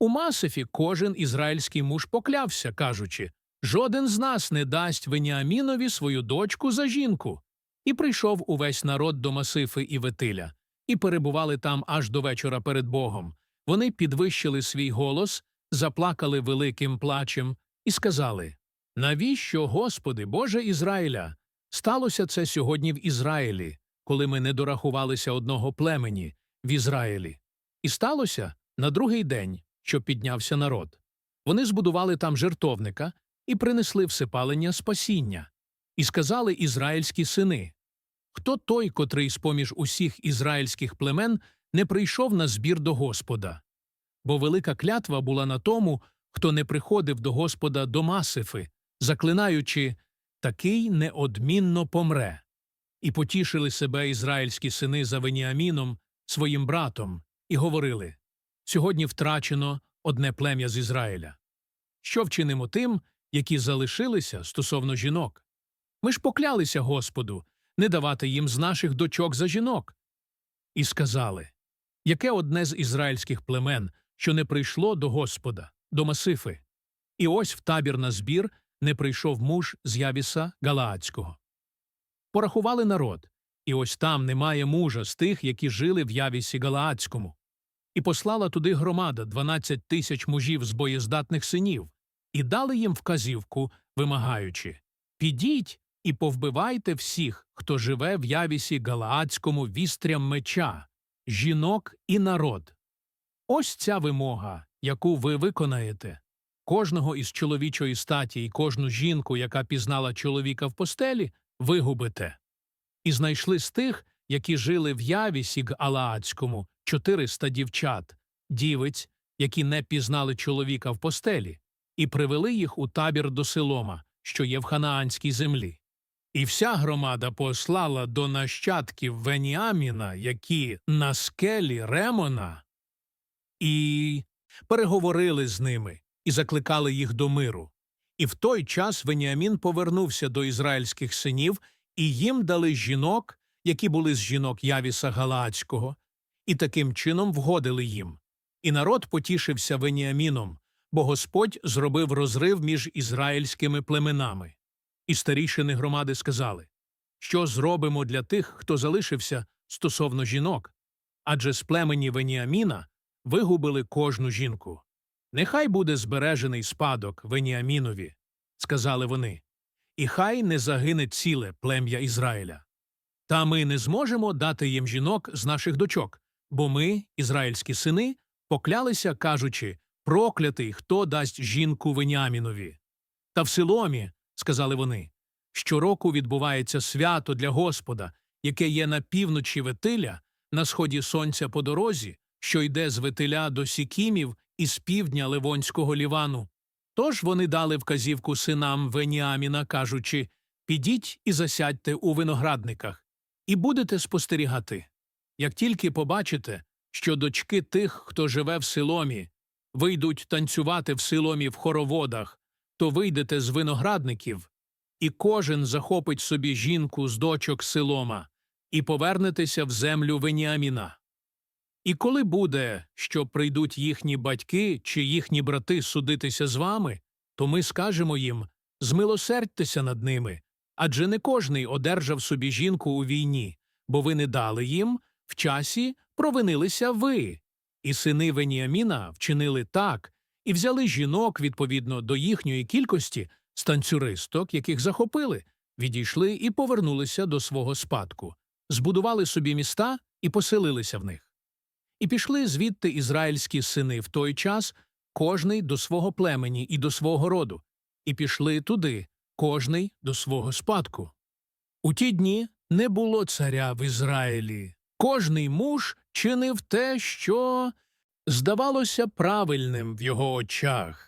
У Масифі кожен ізраїльський муж поклявся, кажучи жоден з нас не дасть Веніамінові свою дочку за жінку. І прийшов увесь народ до Масифи і Ветиля, і перебували там аж до вечора перед Богом. Вони підвищили свій голос, заплакали великим плачем і сказали Навіщо, Господи, Боже Ізраїля? Сталося це сьогодні в Ізраїлі, коли ми не дорахувалися одного племені в Ізраїлі. І сталося на другий день, що піднявся народ. Вони збудували там жертовника і принесли всипалення спасіння. І сказали ізраїльські сини Хто той, котрий з-поміж усіх ізраїльських племен не прийшов на збір до Господа? Бо велика клятва була на тому, хто не приходив до Господа до Масифи, заклинаючи такий неодмінно помре. І потішили себе ізраїльські сини за Веніаміном, своїм братом, і говорили Сьогодні втрачено одне плем'я з Ізраїля. Що вчинимо тим, які залишилися стосовно жінок? Ми ж поклялися Господу не давати їм з наших дочок за жінок. І сказали Яке одне з ізраїльських племен, що не прийшло до Господа, до Масифи? І ось в табір на збір не прийшов муж з Явіса Галаадського. Порахували народ, і ось там немає мужа з тих, які жили в Явісі Галаадському. І послала туди громада дванадцять тисяч мужів з боєздатних синів, і дали їм вказівку, вимагаючи Підіть і повбивайте всіх, хто живе в Явісі Галаадському вістрям меча, жінок і народ. Ось ця вимога, яку ви виконаєте. Кожного із чоловічої статі і кожну жінку, яка пізнала чоловіка в постелі, вигубите. І знайшли з тих, які жили в Явісі Галаадському, чотириста дівчат, дівиць, які не пізнали чоловіка в постелі, і привели їх у табір до Силома, що є в ханаанській землі. І вся громада послала до нащадків Веніаміна, які на скелі Ремона, і переговорили з ними і закликали їх до миру. І в той час Веніамін повернувся до ізраїльських синів, і їм дали жінок, які були з жінок Явіса Галаадського, і таким чином вгодили їм. І народ потішився Веніаміном, бо Господь зробив розрив між ізраїльськими племенами. І старішини громади сказали Що зробимо для тих, хто залишився стосовно жінок? Адже з племені Веніаміна вигубили кожну жінку. Нехай буде збережений спадок Веніамінові, сказали вони, і хай не загине ціле плем'я Ізраїля. Та ми не зможемо дати їм жінок з наших дочок, бо ми, ізраїльські сини, поклялися, кажучи проклятий, хто дасть жінку Веніамінові. Та в Силомі, сказали вони, щороку відбувається свято для Господа, яке є на півночі Ветиля, на сході сонця по дорозі, що йде з Ветиля до Сікімів і з півдня Ливонського Лівану. Тож вони дали вказівку синам Веніаміна, кажучи Підіть і засядьте у виноградниках, і будете спостерігати. Як тільки побачите, що дочки тих, хто живе в Силомі, вийдуть танцювати в Силомі в хороводах, то вийдете з виноградників, і кожен захопить собі жінку з дочок Силома, і повернетеся в землю Веніаміна. І коли буде, що прийдуть їхні батьки чи їхні брати судитися з вами, то ми скажемо їм змилосердьтеся над ними, адже не кожний одержав собі жінку у війні, бо ви не дали їм, в часі провинилися ви. І сини Веніаміна вчинили так, і взяли жінок відповідно до їхньої кількості з танцюристок, яких захопили, відійшли і повернулися до свого спадку, збудували собі міста і поселилися в них. І пішли звідти ізраїльські сини в той час, кожний до свого племені і до свого роду, і пішли туди, кожний до свого спадку. У ті дні не було царя в Ізраїлі. Кожний муж чинив те, що здавалося правильним в його очах.